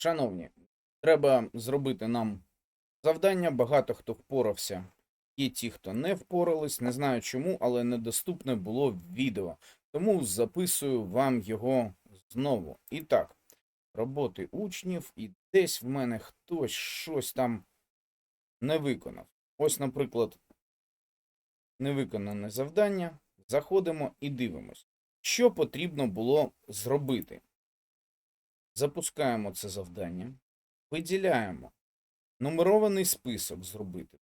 Шановні, треба зробити нам завдання. Багато хто впорався. Є ті, хто не впорались, не знаю чому, але недоступне було відео. Тому записую вам його знову. І так, роботи учнів, і десь в мене хтось щось там не виконав. Ось, наприклад, невиконане завдання. Заходимо і дивимось, що потрібно було зробити. Запускаємо це завдання, виділяємо нумерований список зробити.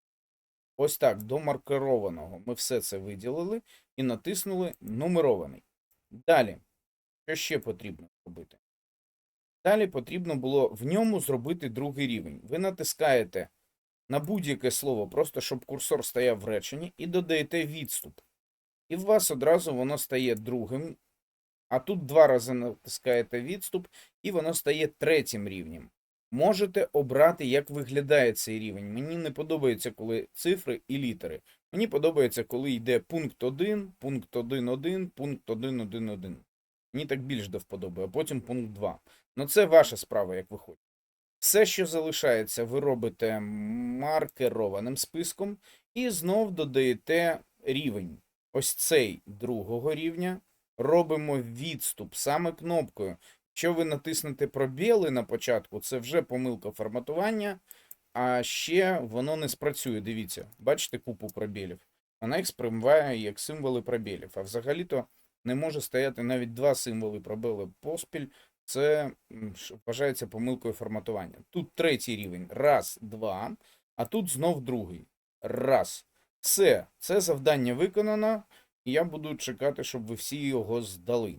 Ось так, до маркерованого ми все це виділили і натиснули нумерований. Далі, що ще потрібно зробити? Далі потрібно було в ньому зробити другий рівень. Ви натискаєте на будь-яке слово, просто щоб курсор стояв в реченні, і додаєте відступ. І в вас одразу воно стає другим. А тут два рази натискаєте відступ, і воно стає третім рівнем. Можете обрати, як виглядає цей рівень. Мені не подобається, коли цифри і літери. Мені подобається, коли йде пункт 1, пункт 1.1, пункт 1.1.1. Мені так більш до вподоби, а потім пункт 2. Ну це ваша справа, як ви хочете. Все, що залишається, ви робите маркерованим списком і знов додаєте рівень. Ось цей другого рівня. Робимо відступ саме кнопкою. Якщо ви натиснете пробіли на початку, це вже помилка форматування, а ще воно не спрацює. Дивіться, бачите купу пробілів. Вона їх сприймає як символи пробілів. А взагалі-то не може стояти навіть два символи пробіли поспіль. Це вважається помилкою форматування. Тут третій рівень. Раз, два. А тут знов другий. Раз. Все, це завдання виконано. Я буду чекати, щоб ви всі його здали.